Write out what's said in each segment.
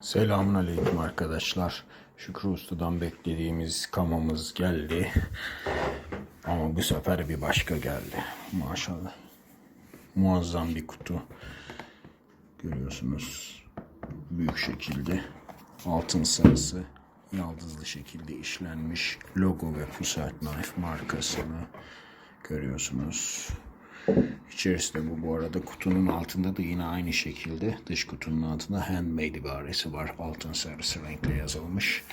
Selamun Aleyküm arkadaşlar. Şükrü Usta'dan beklediğimiz kamamız geldi. Ama bu sefer bir başka geldi. Maşallah. Muazzam bir kutu. Görüyorsunuz. Büyük şekilde. Altın sarısı. Yaldızlı şekilde işlenmiş. Logo ve Pusat Knife markasını görüyorsunuz. İçerisinde bu bu arada kutunun altında da yine aynı şekilde dış kutunun altında handmade ibaresi var. Altın sarısı renkle yazılmış.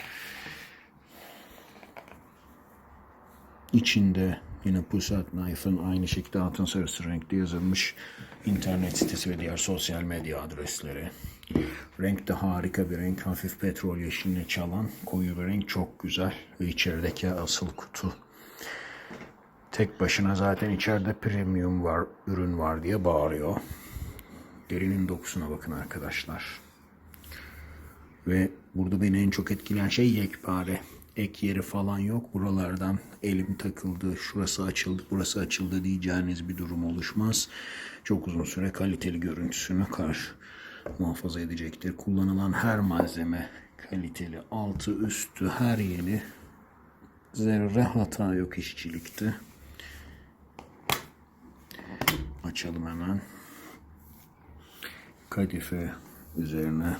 İçinde yine Pusat Knife'ın aynı şekilde altın sarısı renkli yazılmış internet sitesi ve diğer sosyal medya adresleri. Renk de harika bir renk. Hafif petrol yeşiline çalan koyu bir renk. Çok güzel. Ve içerideki asıl kutu Tek başına zaten içeride premium var, ürün var diye bağırıyor. Derinin dokusuna bakın arkadaşlar. Ve burada beni en çok etkileyen şey yekpare. Ek yeri falan yok. Buralardan elim takıldı, şurası açıldı, burası açıldı diyeceğiniz bir durum oluşmaz. Çok uzun süre kaliteli görüntüsünü karşı muhafaza edecektir. Kullanılan her malzeme kaliteli. Altı, üstü, her yeri zerre hata yok işçilikte. Açalım hemen. Kadife üzerine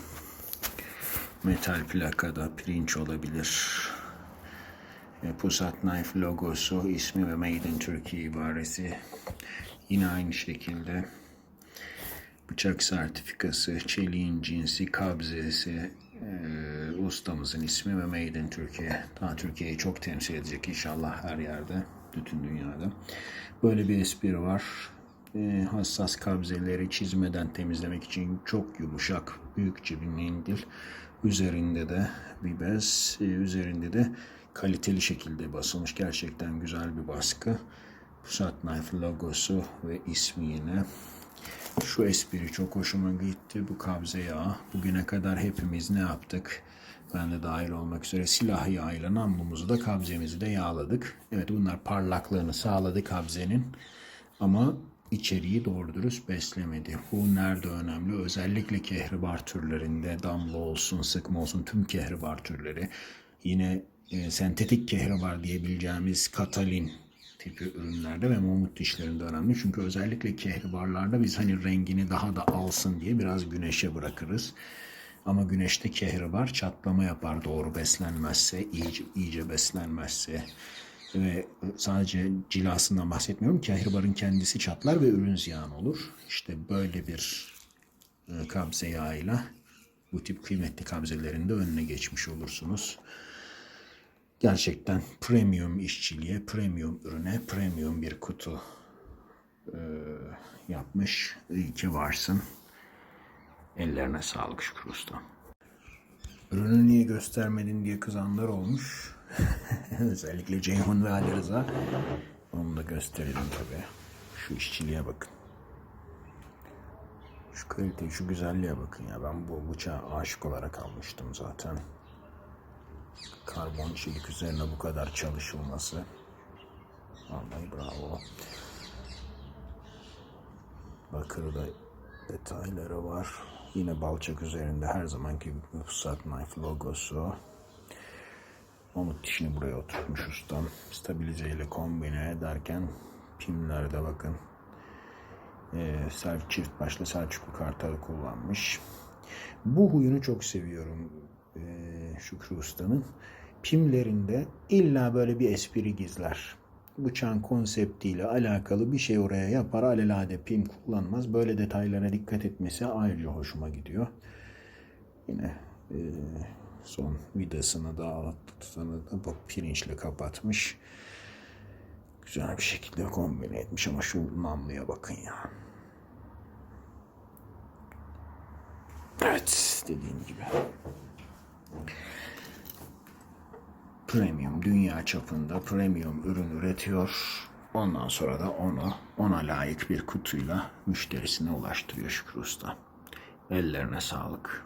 metal plakada pirinç olabilir. E, Pusat Knife logosu, ismi ve Made in Turkey ibaresi. Yine aynı şekilde bıçak sertifikası, çeliğin cinsi, kabzesi, e, ustamızın ismi ve Made in Türkiye. Daha Türkiye'yi çok temsil edecek inşallah her yerde, bütün dünyada. Böyle bir espri var. E, hassas kabzeleri çizmeden temizlemek için çok yumuşak, büyükçe bir mendil. Üzerinde de bir bez, e, üzerinde de kaliteli şekilde basılmış. Gerçekten güzel bir baskı. Pusat Knife logosu ve ismi yine. Şu espri çok hoşuma gitti. Bu kabze yağı. Bugüne kadar hepimiz ne yaptık? Ben de dahil olmak üzere silah yağıyla namlumuzu da kabzemizi de yağladık. Evet bunlar parlaklığını sağladı kabzenin. Ama içeriği doğru dürüst beslemedi. Bu nerede önemli? Özellikle kehribar türlerinde damla olsun, sıkma olsun tüm kehribar türleri. Yine e, sentetik kehribar diyebileceğimiz katalin tipi ürünlerde ve mumut dişlerinde önemli. Çünkü özellikle kehribarlarda biz hani rengini daha da alsın diye biraz güneşe bırakırız. Ama güneşte kehribar çatlama yapar doğru beslenmezse, iyice, iyice beslenmezse ve sadece cilasından bahsetmiyorum. Kehribarın kendisi çatlar ve ürün ziyan olur. İşte böyle bir e, kabze yağıyla bu tip kıymetli kabzelerin de önüne geçmiş olursunuz. Gerçekten premium işçiliğe, premium ürüne, premium bir kutu e, yapmış. İyi ki varsın. Ellerine sağlık Şükrü Usta. Ürünü niye göstermedin diye kızanlar olmuş. Özellikle Ceyhun ve Ali Rıza. Onu da gösterelim tabii. Şu işçiliğe bakın. Şu kalite, şu güzelliğe bakın ya. Ben bu bıçağa aşık olarak almıştım zaten. Karbon çelik üzerine bu kadar çalışılması. Vallahi bravo. Bakırda detayları var. Yine balçak üzerinde her zamanki gibi Pusat Knife logosu. Mamut dişini buraya oturtmuş ustam. Stabilize ile kombine ederken pimlerde bakın. Ee, çift başlı Selçuklu kartalı kullanmış. Bu huyunu çok seviyorum ee, Şükrü Usta'nın. Pimlerinde illa böyle bir espri gizler. Bıçağın konseptiyle alakalı bir şey oraya yapar. Alelade pim kullanmaz. Böyle detaylara dikkat etmesi ayrıca hoşuma gidiyor. Yine e, son vidasını da altını da bu pirinçle kapatmış. Güzel bir şekilde kombine etmiş ama şu namluya bakın ya. Evet dediğim gibi. Premium dünya çapında premium ürün üretiyor. Ondan sonra da onu ona layık bir kutuyla müşterisine ulaştırıyor Şükrü Usta. Ellerine sağlık.